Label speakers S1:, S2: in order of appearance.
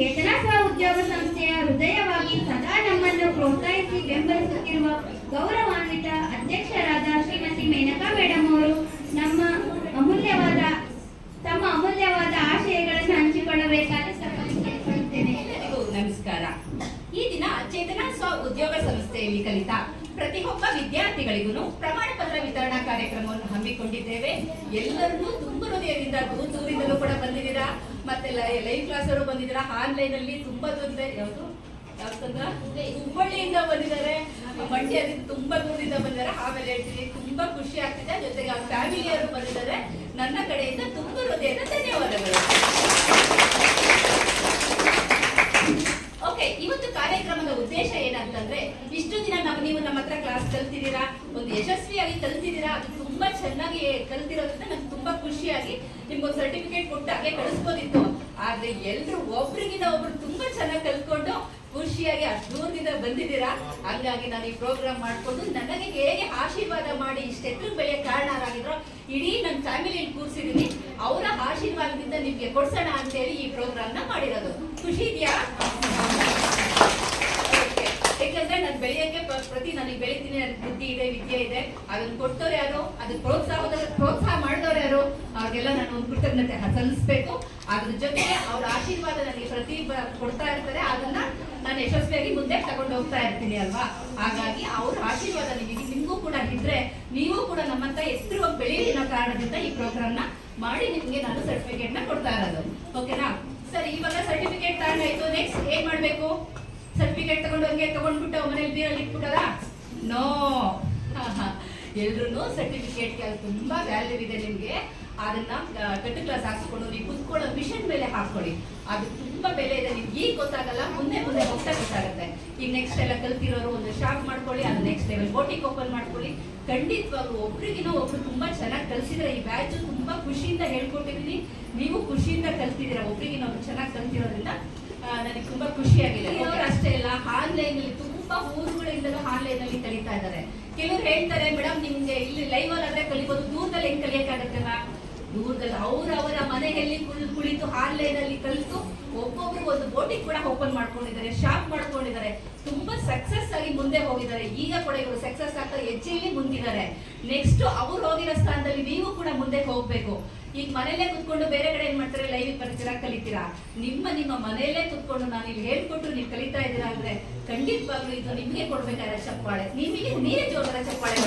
S1: ಚೇತನ ಸ್ವ ಉದ್ಯೋಗ ಸಂಸ್ಥೆಯ ಹೃದಯವಾಗಿ ಸದಾ ನಮ್ಮನ್ನು ಪ್ರೋತ್ಸಾಹಿಸಿ ಬೆಂಬಲಿಸುತ್ತಿರುವ ಗೌರವಾನ್ವಿತ ಅಧ್ಯಕ್ಷರಾದ ಶ್ರೀಮತಿ ಮೇನಕಾ ಮೇಡಮ್ ಅವರು, ನಮ್ಮ ಅಮೂಲ್ಯವಾದ, ತಮ್ಮ ಅಮೂಲ್ಯವಾದ ಆಶಯಗಳನ್ನು ಹಂಚಿಕೊಳ್ಳಬೇಕಾದ ಕೇಳಿಕೊಳ್ಳುತ್ತೇನೆ
S2: ನಮಸ್ಕಾರ. ಈ ದಿನ ಚೇತನ ಸ್ವ ಉದ್ಯೋಗ ಸಂಸ್ಥೆಯಲ್ಲಿ ಕಲಿತ ಪ್ರತಿಯೊಬ್ಬ ವಿದ್ಯಾರ್ಥಿಗಳಿಗೂ ಪ್ರಮಾಣ ಪತ್ರ ವಿತರಣಾ ಕಾರ್ಯಕ್ರಮವನ್ನು ಹಮ್ಮಿಕೊಂಡಿದ್ದೇವೆ. ಎಲ್ಲರನ್ನೂ ತುಂಬ ಹೃದಯದಿಂದ ದೂರ ದೂರಿಂದಲೂ ಕೂಡ ಬಂದಿದ್ದೀರಾ? ಮತ್ತೆ ಲೈವ್ ಕ್ಲಾಸ್ ಅವರು ಬಂದಿದ್ದೀರಾ. ಆನ್ಲೈನ್ ಅಲ್ಲಿ ತುಂಬಾ ತೊಂದರೆ ಯಾವುದು? ಹುಬ್ಬಳ್ಳಿಯಿಂದ ಬಂದಿದ್ದಾರೆ. ಮಂಡ್ಯದಿಂದ ತುಂಬಾ ದೂರದಿಂದ ಬಂದಿದ್ದಾರೆ. ಆಮೇಲೆ ಹೇಳ್ತೀನಿ ತುಂಬಾ ಖುಷಿ ಆಗ್ತಿದೆ. ಜೊತೆಗೆ ಆ ಫ್ಯಾಮಿಲಿಯವರು ಬಂದಿದ್ದಾರೆ. ನನ್ನ ಕಡೆಯಿಂದ ತುಂಬಾ ಹೃದಯದ ಧನ್ಯವಾದಗಳು. ಓಕೆ ಇವತ್ತು ಕಾರ್ಯಕ್ರಮದ ಉದ್ದೇಶ ಏನಂತಂದ್ರೆ, ಇಷ್ಟು ದಿನ ನಾವು ನೀವು ನಮ್ಮ ಹತ್ರ ಕ್ಲಾಸ್ ಕಲ್ತಿದ್ದೀರಾ? ಯಶಸ್ವಿಯಾಗಿ ಕಲ್ತಿದ್ದೀರಾ? ಅದು ತುಂಬಾ ಚೆನ್ನಾಗಿ ಕಲ್ತಿರೋದ್ರಿಂದ ನಂಗೆ ತುಂಬಾ ಖುಷಿಯಾಗಿ ನಿಮ್ಗೊಂದು ಸರ್ಟಿಫಿಕೇಟ್ ಕೊಟ್ಟು ಹಾಗೆ ಕಳಿಸ್ಬೋದಿತ್ತು. ಆದ್ರೆ ಎಲ್ರು ಒಬ್ರಿಗಿಂತ ಒಬ್ರು ತುಂಬಾ ಚೆನ್ನಾಗಿ ಕಲ್ತ್ಕೊಂಡು ಖುಷಿಯಾಗಿ ಅಷ್ಟು ದೂರದಿಂದ ಬಂದಿದ್ದೀರಾ? ಹಂಗಾಗಿ ನಾನು ಈ ಪ್ರೋಗ್ರಾಮ್ ಮಾಡ್ಕೊಂಡು ನನಗೆ ಹೇಗೆ ಆಶೀರ್ವಾದ ಮಾಡಿ ಇಷ್ಟೆಲ್ಲರೂ ಬೆಳೆಯ ಕಾರಣರಾಗಿದ್ರು, ಇಡೀ ನನ್ನ ಫ್ಯಾಮಿಲಿಯಲ್ಲಿ ಕೂರಿಸಿದೀನಿ ಅವರ ಆಶೀರ್ವಾದದಿಂದ ನಿಮ್ಗೆ ಕೊಡ್ಸೋಣ ಅಂತೇಳಿ ಈ ಪ್ರೋಗ್ರಾಮ್ನ ಮಾಡಿರೋದು. ಖುಷಿ ಇದೆಯಾ. ಯಾಕಂದ್ರೆ ನಾನು ಬೆಳೆಯಕ್ಕೆ ಪ್ರ- ಪ್ರತಿ ನನಗೆ ಬೆಳಿತೀನಿ ಬುದ್ಧಿ ವಿದ್ಯೆ ಇದೆ. ಅದನ್ನ ಕೊಟ್ಟವ್ರು ಯಾರು? ಅದಕ್ಕೆ ಪ್ರೋತ್ಸಾಹದ ಪ್ರೋತ್ಸಾಹ ಮಾಡಿದವ್ರು ಯಾರು? ಅವ್ರಿಗೆಲ್ಲ ನಾನು ಒಂದು ಕೃತಜ್ಞತೆ ಸಲ್ಲಿಸ್ಬೇಕು. ಅದ್ರ ಜೊತೆಗೆ ಅವ್ರ ಆಶೀರ್ವಾದ ನನಗೆ ಪ್ರತಿ ಕೊಡ್ತಾ ಇರ್ತಾರೆ. ಅದನ್ನ ನಾನು ಯಶಸ್ವಿಯಾಗಿ ಮುಂದೆ ತಗೊಂಡು ಹೋಗ್ತಾ ಇರ್ತೀನಿ ಅಲ್ವಾ? ಹಾಗಾಗಿ ಅವ್ರ ಆಶೀರ್ವಾದ ನಿಮಗೆ ನಿಮಗೂ ಕೂಡ ಇದ್ರೆ ನೀವು ಕೂಡ ನಮ್ಮಂತ ಹೆಸರು ಬೆಳೀಲಿ ಅನ್ನೋ ಕಾರಣದಿಂದ ಈ ಪ್ರೋಗ್ರಾಮ್ನ ಮಾಡಿ ನಿಮ್ಗೆ ನಾನು ಸರ್ಟಿಫಿಕೇಟ್ನ ಕೊಡ್ತಾ ಇರೋದು. ಓಕೆನಾ ಸರಿ, ಇವಾಗ ಸರ್ಟಿಫಿಕೇಟ್ ತಗೊಂಡಾಯ್ತು ನೆಕ್ಸ್ಟ್ ಏನ್ ಮಾಡ್ಬೇಕು? ಸರ್ಟಿಫಿಕೇಟ್ ತಗೊಂಡು ಹಂಗೆ ತಗೊಂಡ್ಬಿಟ್ಟು ಮನೇಲಿ ಬೀರಲ್ಲಿ ಇಟ್ಬಿಟ್ಟಲ್ಲ? ನೋ ಎಲ್ರು ಸರ್ಟಿಫಿಕೇಟ್ಗೆ ತುಂಬಾ ವ್ಯಾಲ್ಯೂ ಇದೆ ನಿಮ್ಗೆ. ಅದನ್ನ ಕಟ್ಟು ಕ್ಲಾಸ್ ಹಾಕ್ಸ್ಕೊಂಡು ನೀವು ಕುತ್ಕೊಳ್ಳೋ ಮಿಷನ್ ಮೇಲೆ ಹಾಕೊಳ್ಳಿ ಅದು ತುಂಬಾ ಬೆಲೆ ಇದೆ. ನಿಮ್ಗೆ ಈಗ ಗೊತ್ತಾಗಲ್ಲ ಮುಂದೆ ಮುಂದೆ ಹೋಗ್ತಾ ಗೊತ್ತಾಗುತ್ತೆ. ಈಗ ನೆಕ್ಸ್ಟ್ ಎಲ್ಲ ಕಲ್ತಿರೋರು ಒಂದು ಶಾಪ್ ಮಾಡ್ಕೊಳ್ಳಿ ಅದು ನೆಕ್ಸ್ಟ್ ಲೆವೆಲ್ ಬೋಟಿಂಗ್ ಓಪನ್ ಮಾಡ್ಕೊಳ್ಳಿ. ಖಂಡಿತವಾಗ್ಲೂ ಒಬ್ರಿಗಿನೋ ಒಬ್ರು ತುಂಬಾ ಚೆನ್ನಾಗಿ ಕಲ್ಸಿದ್ರೆ ಈ ಬ್ಯಾಚ್ ತುಂಬಾ ಖುಷಿಯಿಂದ ಹೇಳ್ಕೊಟ್ಟಿದ್ದೀನಿ. ನೀವು ಖುಷಿಯಿಂದ ಕಲ್ತಿದ್ದೀರಾ ಒಬ್ರಿಗಿನ ಒಬ್ರು ಚೆನ್ನಾಗಿ ಕಲ್ತಿರೋದ್ರಿಂದ ನನಗೆ ತುಂಬಾ ಖುಷಿಯಾಗಿದೆ. ಆಗಿದೆ ಅಷ್ಟೇ ಇಲ್ಲ ಆನ್ಲೈನ್ ಅಲ್ಲಿ ತುಂಬಾ ಊರುಗಳಿಂದಲೂ ಆನ್ಲೈನ್ ಅಲ್ಲಿ ಕಲಿತಾ ಇದ್ದಾರೆ. ಕೆಲವರು ಹೇಳ್ತಾರೆ ಮೇಡಮ್ ನಿಮ್ಗೆ ಇಲ್ಲಿ ಲೈವ್ ಆದ್ರೆ ಕಲಿಬೋದು. ದೂರದಲ್ಲಿ ಹೆಂಗ್ ಕಲಿಯಕ್ಕಾಗತ್ತಲ್ಲ ದೂರದಲ್ಲಿ ಅವರವರ ಮನೆಯಲ್ಲಿ ಕುಳ್- ಕುಳಿತು ಆನ್ಲೈನ್ ಅಲ್ಲಿ ಕಲಿತು ಒಬ್ಬೊಬ್ರು ಒಂದು ಬೋಟಿಂಗ್ ಕೂಡ ಓಪನ್ ಮಾಡ್ಕೊಂಡಿದ್ದಾರೆ, ಶಾಪ್ ಮಾಡ್ಕೊಂಡಿದ್ದಾರೆ. ತುಂಬಾ ಸಕ್ಸಸ್ ಆಗಿ ಮುಂದೆ ಹೋಗಿದ್ದಾರೆ. ಈಗ ಕೂಡ ಇವರು ಸಕ್ಸಸ್ ಆಗ್ತಾ ಹೆಜ್ಜೆಯಲ್ಲಿ ಮುಂದಿದ್ದಾರೆ. ನೆಕ್ಸ್ಟ್ ಅವ್ರು ಹೋಗಿರೋ ಸ್ಥಾನದಲ್ಲಿ ನೀವು ಕೂಡ ಮುಂದೆ ಹೋಗ್ಬೇಕು. ಈಗ ಮನೆಯಲ್ಲೇ ಕುತ್ಕೊಂಡು ಬೇರೆ ಕಡೆ ಏನ್ ಮಾಡ್ತಾರೆ? ಲೈವ್ ಬರ್ತೀರಾ? ಕಲಿತೀರಾ? ನಿಮ್ಮ ನಿಮ್ಮ ಮನೆಯಲ್ಲೇ ಕುತ್ಕೊಂಡು ನಾನು ಇಲ್ಲಿ ಹೇಳ್ಕೊಟ್ಟು ನೀವು ಕಲಿತಾ ಇದ್ದೀರಾ ಅಂದ್ರೆ ಖಂಡಿತವಾಗ್ಲೂ ಇದು ನಿಮಗೆ ಕೊಡ್ಬೇಕಾದ್ರೆ ಚಪ್ಪಾಳೆ ನಿಮಗೆ ನೀರೇ ಜೋರಾದ ಚಪ್ಪಾಳೆ.